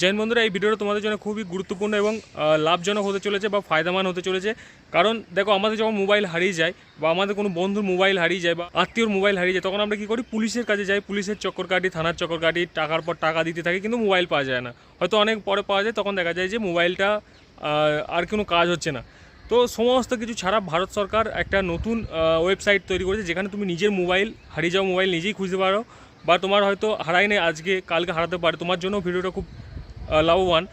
জৈন বন্ধুরা, এই ভিডিওটা তোমাদের জন্য খুবই গুরুত্বপূর্ণ এবং লাভজনক হতে চলেছে বা ফায়দামান হতে চলেছে। কারণ দেখো, আমাদের যখন মোবাইল হারিয়ে যায় বা আমাদের কোনো বন্ধুর মোবাইল হারিয়ে যায় বা আত্মীয়র মোবাইল হারিয়ে যায়, তখন আমরা কী করি? পুলিশের কাছে যাই। পুলিশের চক্কর কাটি, থানার চক্কর কাটি, টাকার পর টাকা দিতে থাকি, কিন্তু মোবাইল পাওয়া যায় না। হয়তো অনেক পরে পাওয়া যায়, তখন দেখা যায় যে মোবাইলটা আর কোনো কাজ হচ্ছে না। তো সমস্ত কিছু ছাড়া ভারত সরকার একটা নতুন ওয়েবসাইট তৈরি করেছে, যেখানে তুমি নিজের মোবাইল, হারিয়ে যাওয়া মোবাইল নিজেই খুঁজতে পারো বা তোমার হয়তো হারাই নেই, আজকে, কালকে হারাতে পারে। তোমার জন্য ভিডিওটা খুব লাভবান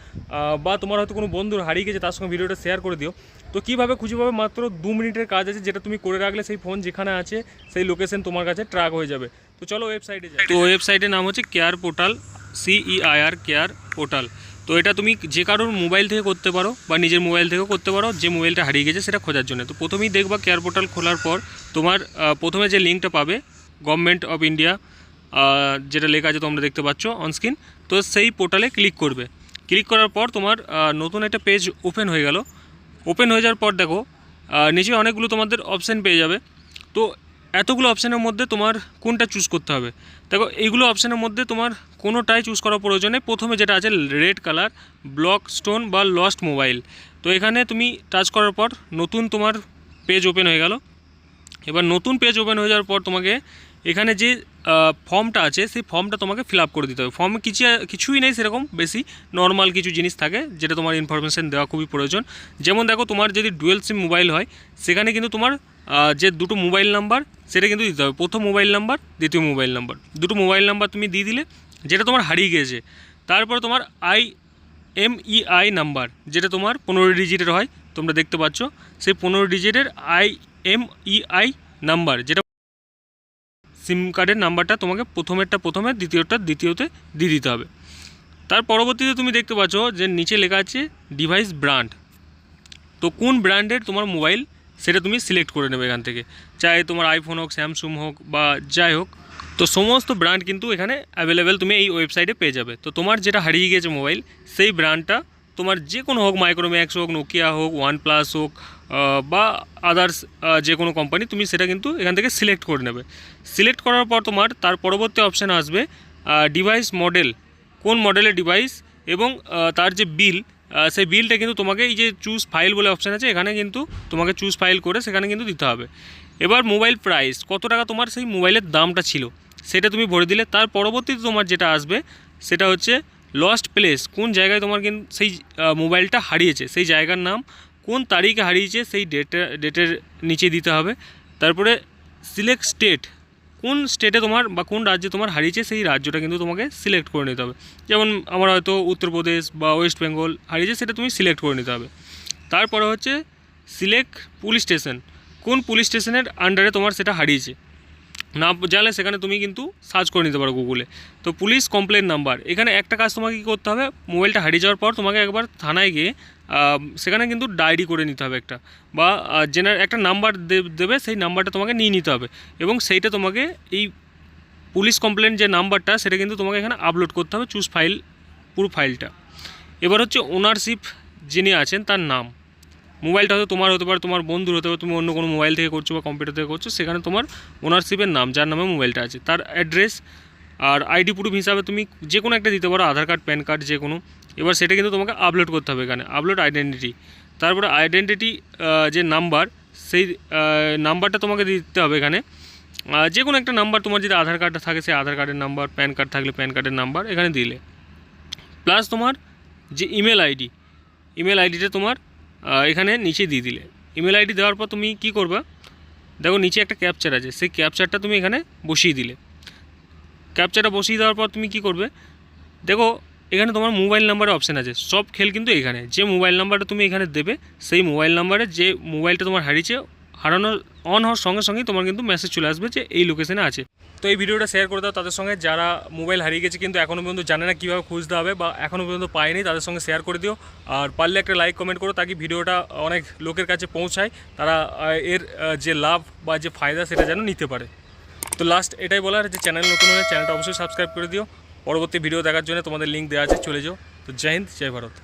বা তোমার হয়তো কোনো বন্ধুর হারিয়ে গেছে, তার সঙ্গে ভিডিওটা শেয়ার করে দিও। তো কীভাবে খুঁজে পাবে? মাত্র দু মিনিটের কাজ আছে, যেটা তুমি করে রাখলে সেই ফোন যেখানে আছে, সেই লোকেশন তোমার কাছে ট্র্যাক হয়ে যাবে। তো চলো ওয়েবসাইটে যাই। তো ওয়েবসাইটের নাম হচ্ছে care portal CEIR care portal তো এটা তুমি যে কারোর মোবাইল থেকে করতে পারো, বা নিজের মোবাইল থেকেও করতে পারো, যে মোবাইলটা হারিয়ে গেছে সেটা খোঁজার জন্য। তো প্রথমেই দেখবা কেয়ার পোর্টাল খোলার পর তোমার প্রথমে যে লিঙ্কটা পাবে গভর্নমেন্ট অফ ইন্ডিয়া যেটা লেখা আছে তোমরা দেখতে পাচ্ছ অনস্ক্রিন তো সেই পোর্টালে ক্লিক করবে। ক্লিক করার পর তোমার নতুন একটা পেজ ওপেন হয়ে গেল। ওপেন হয়ে যাওয়ার পর দেখো নিচে অনেকগুলো তোমাদের অপশান পেয়ে যাবে। তো এতগুলো অপশানের মধ্যে তোমার কোনটা চুজ করতে হবে? দেখো, এইগুলো অপশানের মধ্যে তোমার কোনোটাই চুজ করার প্রয়োজন প্রথমে যেটা আছে রেড কালার ব্লক স্টোন বা লস্ট মোবাইল তো এখানে তুমি টাচ করার পর নতুন তোমার পেজ ওপেন হয়ে গেল। এবার নতুন পেজ ওপেন হয়ে যাওয়ার পর তোমাকে এখানে যে ফর্মটা আছে, সেই ফর্মটা তোমাকে ফিল করে দিতে হবে। ফর্মে কিছু, কিছুই নেই সেরকম, বেশি নর্মাল কিছু জিনিস থাকে, যেটা তোমার ইনফরমেশান দেওয়া খুবই প্রয়োজন। যেমন দেখো, তোমার যদি ডুয়েল সিম মোবাইল হয়, সেখানে কিন্তু তোমার যে দুটো মোবাইল নাম্বার সেটা কিন্তু দিতে হবে। প্রথম মোবাইল নাম্বার দ্বিতীয় মোবাইল নাম্বার দুটো মোবাইল নাম্বার তুমি দিয়ে দিলে, যেটা তোমার হারিয়ে গিয়েছে। তারপর তোমার আই এমইআই নাম্বার যেটা তোমার পনেরো ডিজিটের হয়, তোমরা দেখতে পাচ্ছ। সেই পনেরো ডিজিটের আই এমইআই নাম্বার যেটা সিম কার্ডের নাম্বারটা তোমাকে প্রথমেরটা প্রথমে দ্বিতীয়টা দ্বিতীয়তে দিয়ে দিতে হবে। তার পরবর্তীতে তুমি দেখতে পাচ্ছ যে নিচে লেখা আছে ডিভাইস ব্র্যান্ড তো কোন ব্র্যান্ডের তোমার মোবাইল সেটা তুমি সিলেক্ট করে নেবে এখান থেকে? চাই তোমার আইফোন হোক স্যামসুং হোক বা যাই হোক। তো সমস্ত ব্র্যান্ড কিন্তু এখানে অ্যাভেলেবেল তুমি এই ওয়েবসাইটে পেয়ে যাবে। তো তোমার যেটা হারিয়ে গেছে মোবাইল সেই ব্র্যান্ডটা তোমার যে কোনো হোক মাইক্রোম্যাক্স হোক নোকিয়া হোক ওয়ান প্লাস হোক বা আদার্স যে কোনো কোম্পানি তুমি সেটা কিন্তু এখান থেকে সিলেক্ট করে নেবে। সিলেক্ট করার পর তোমার তার পরবর্তী অপশান আসবে ডিভাইস মডেল কোন মডেলের ডিভাইস এবং তার যে বিল সেই বিলটা কিন্তু তোমাকে এই যে চুজ ফাইল বলে অপশান আছে, এখানে কিন্তু তোমাকে চুজ ফাইল করে সেখানে কিন্তু দিতে হবে। এবার মোবাইল প্রাইস কত টাকা তোমার সেই মোবাইলের দামটা ছিল, সেটা তুমি ভরে দিলে, তার পরবর্তীতে তোমার যেটা আসবে, সেটা হচ্ছে লস্ট প্লেস কোন জায়গায় তোমার কিন্তু সেই মোবাইলটা হারিয়েছে, সেই জায়গার নাম কোন তারিখে হারিয়েছে সেই ডেটটা ডেটের নিচে দিতে হবে। তারপরে সিলেক্ট স্টেট কোন স্টেটে তোমার বা কোন রাজ্যে তোমার হারিয়েছে সেই রাজ্যটা কিন্তু তোমাকে সিলেক্ট করে নিতে হবে। যেমন আমার হয়তো উত্তরপ্রদেশ বা ওয়েস্ট বেঙ্গল হারিয়েছে সেটা তুমি সিলেক্ট করে নিতে হবে। তারপরে হচ্ছে সিলেক্ট পুলিশ স্টেশন কোন পুলিশ স্টেশনের আন্ডারে তোমার সেটা হারিয়েছে। না জানলে সেখানে তুমি কিন্তু সার্চ করে নিতে পারো গুগলে তো পুলিশ কমপ্লেন নাম্বার এখানে একটা কাজ তোমাকে কী করতে হবে? মোবাইলটা হারিয়ে যাওয়ার পর তোমাকে একবার থানায় গিয়ে সেখানে কিন্তু ডায়েরি করে নিতে হবে একটা। বা জেনার একটা নাম্বার দেবে, সেই নাম্বারটা তোমাকে নিয়ে নিতে হবে। এবং সেইটা তোমাকে এই পুলিশ কমপ্লেন যে নাম্বারটা সেটা কিন্তু তোমাকে এখানে আপলোড করতে হবে চুজ ফাইল পুরো ফাইলটা এবার হচ্ছে ওনারশিপ যিনি আছেন, তার নাম। মোবাইলটা হয়তো তোমার হতে পারে, তোমার বন্ধুর হতে পারে, তুমি অন্য কোনো মোবাইল থেকে করছ বা কম্পিউটার থেকে করছ, সেখানে তোমার ওনারশিপের নাম, যার নামে মোবাইলটা আছে। তার অ্যাড্রেস আর আইডি প্রুফ হিসাবে তুমি যে কোনো একটা দিতে পারো, আধার কার্ড, প্যান কার্ড, যে কোনো। এবার সেটা কিন্তু তোমাকে আপলোড করতে হবে এখানে আপলোড আইডেন্টিটি তারপরে আইডেন্টিটি যে নাম্বার সেই নাম্বারটা তোমাকে দিতে হবে এখানে। যে কোনো একটা নাম্বার তোমার যদি আধার কার্ডটা থাকে, সেই আধার কার্ডের নাম্বার প্যান কার্ড থাকলে প্যান কার্ডের নাম্বার এখানে দিলে। প্লাস তোমার যে ইমেল আইডি ইমেল আইডিটা তোমার এখানে নিচে দিয়ে দিলে। ইমেল আইডি দেওয়ার পর তুমি কি করবে? দেখো নিচে একটা ক্যাপচার আছে। সেই ক্যাপচারটা তুমি এখানে বসিয়ে দিলে। ক্যাপচারটা বসিয়ে দেওয়ার পর তুমি কি করবে? দেখো, এখানে তোমার মোবাইল নাম্বারের অপশান আছে। সব খেল কিন্তু এখানে। যে মোবাইল নাম্বারটা তুমি এখানে দেবে, সেই মোবাইল নাম্বারে যে মোবাইলটা তোমার হারিয়েছে, হারানোর অন হওয়ার সঙ্গে সঙ্গেই তোমার কিন্তু মেসেজ চলে আসবে যে এই লোকেশনে আছে। তো এই ভিডিওটা শেয়ার করে দাও, তাদের সঙ্গে যারা মোবাইল হারিয়ে গেছে কিন্তু এখনও পর্যন্ত জানে না কীভাবে খুঁজতে হবে বা এখনও পর্যন্ত পায়নি, তাদের সঙ্গে শেয়ার করে দিও। আর পারলে একটা লাইক কমেন্ট করো তাকে ভিডিওটা অনেক লোকের কাছে পৌঁছায়, তারা এর যে লাভ বা যে ফায়দা সেটা যেন নিতে পারে। তো লাস্ট এটাই বলার, যে চ্যানেল নতুন হলে চ্যানেলটা অবশ্যই সাবস্ক্রাইব করে দিও। পরবর্তী ভিডিও দেখার জন্য তোমাদের লিঙ্ক দেওয়া আছে, চলে যাও। তো জয় হিন্দ, জয় ভারত।